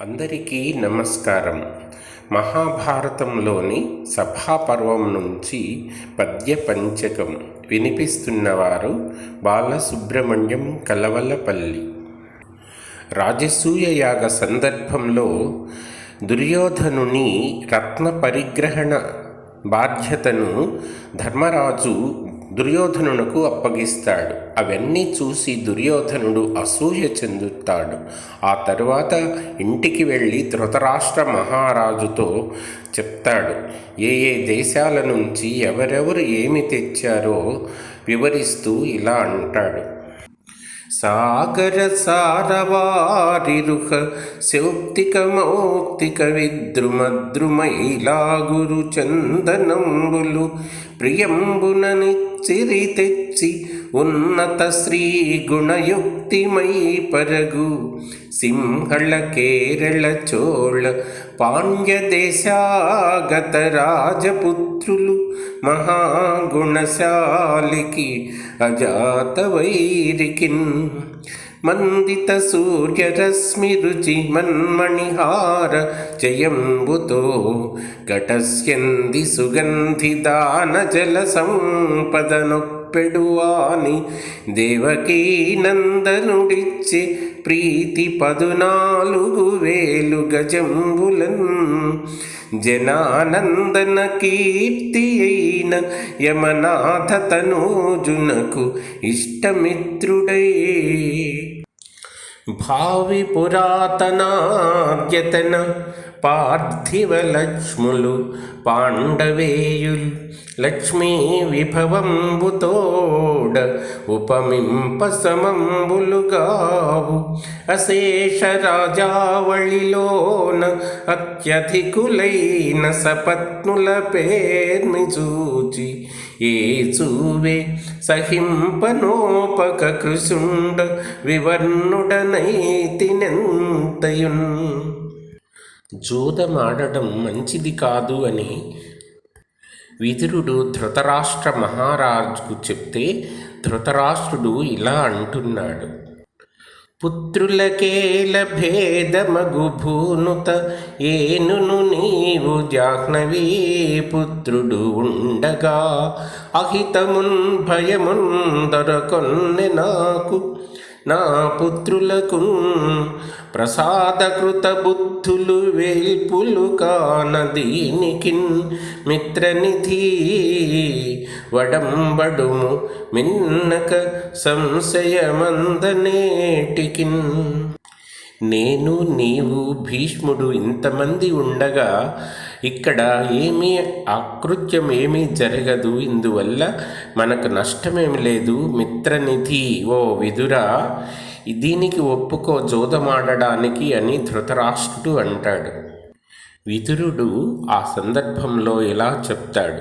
అందరికీ నమస్కారం. మహాభారతంలోని సభాపర్వం నుంచి పద్యపంచకం వినిపిస్తున్నవారు బాలసుబ్రహ్మణ్యం కలవలపల్లి. రాజసూయ యాగ సందర్భంలో దుర్యోధనుని రత్న పరిగ్రహణ బాధ్యతను ధర్మరాజు దుర్యోధనునకు అప్పగిస్తాడు. అవన్నీ చూసి దుర్యోధనుడు అసూయ చెందుతాడు. ఆ తరువాత ఇంటికి వెళ్ళి ధృతరాష్ట్ర మహారాజుతో చెప్తాడు. ఏ ఏ దేశాల నుంచి ఎవరెవరు ఏమి తెచ్చారో వివరిస్తూ ఇలా అంటాడు. సాగర సారవారిరుహ శౌక్తిక మౌక్తిక విద్రుమద్రుమైలాగురు చందనంబులు ప్రియంబుననిచ్చిరి తెచ్చి ఉన్నత శ్రీ గుణయుక్తిమై పరగు. సింహళ కేరళ చోళ పాండ్య దేశాగత రాజపుత్రులు మహాగుణశాలికి అజాత వైరికిన్ మందిత సూర్యరశ్మి రుచి మన్మణిహార జయంబుతో ఘటస్యంది సుగంధి దాన జల సంపదనొప్పెడువాని దేవకీ నందనుడిచ్చి ప్రీతి పదునాలుగు వేలు గజంబులన్ జనానందన కీర్తి అయిన యమనాథ తనూజునకు ఇష్టమిత్రుడై భావి పురాతనాద్యతన పార్థివలక్ష్ములు పాండవేయులు లక్ష్మీ విభవంబుతోడ ఉపమింప సమంబులుగావు అశేష రాజావళిలోన అత్యధికులైన సపత్నుల పేర్మి చూచి ఏ చూవే సహింపనోపక కృషుండ వివర్ణుడన నైతినెంతయున్ జూదమాడటం మంచిది కాదు అని విదురుడు ధృతరాష్ట్ర మహారాజుకు చెప్తే ధృతరాష్ట్రుడు ఇలా అంటున్నాడు. పుత్రులకేల భేదమగు భూనుత ఏనును నీవు జాహ్నవీ పుత్రుడు ఉండగా అహితమున్ భయమున్ దొరకొన్నె నాకు నా పుత్రులకు ప్రసాదకృత బుద్ధులు వేల్పులు కాన మిత్రనిధి వడంబడుము మిన్నక సంశయమందనేటికిన్. నేను నీవు భీష్ముడు ఇంతమంది ఉండగా ఇక్కడ ఏమీ ఆకృత్యం ఏమీ జరగదు. ఇందువల్ల మనకు నష్టమేమి లేదు. మిత్రనిధి ఓ విదురా దీనికి ఒప్పుకో జోదమాడడానికి అని ధృతరాష్ట్రుడు అంటాడు. విదురుడు ఆ సందర్భంలో ఇలా చెప్తాడు.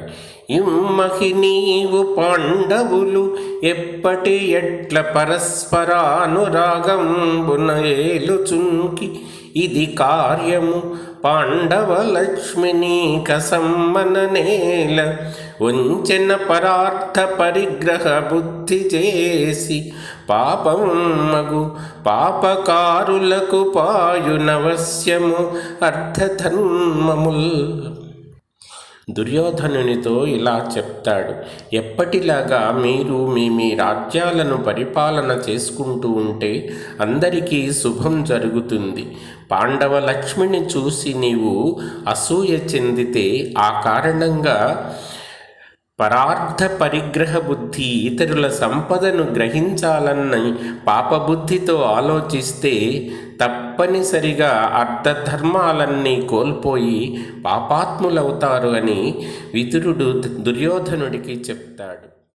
ఇమ్మహి నీవు పాండవులు ఎప్పటి ఎట్ల పరస్పరానురాగంబున ఏలుచుంకి ఇది కార్యము పాండవ లక్ష్మిని కసమ్మన నేల వంచెన పరార్థ పరిగ్రహ బుద్ధి చేసి పాపమగు పాపకారులకు పాయునవశ్యము అర్థధర్మముల్ దుర్యోధనునితో ఇలా చెప్తాడు. ఎప్పటిలాగా మీరు మీ మీ రాజ్యాలను పరిపాలన చేసుకుంటూ ఉంటే అందరికీ శుభం జరుగుతుంది. పాండవ లక్ష్మిని చూసి నీవు అసూయ చెందితే ఆ కారణంగా పరార్థ పరిగ్రహ బుద్ధి ఇతరుల సంపదను గ్రహించాలన్న పాపబుద్ధితో ఆలోచిస్తే తప్పనిసరిగా అర్ధధర్మాలన్నీ కోల్పోయి పాపాత్ములవుతారు అని విదురుడు దుర్యోధనుడికి చెప్తాడు.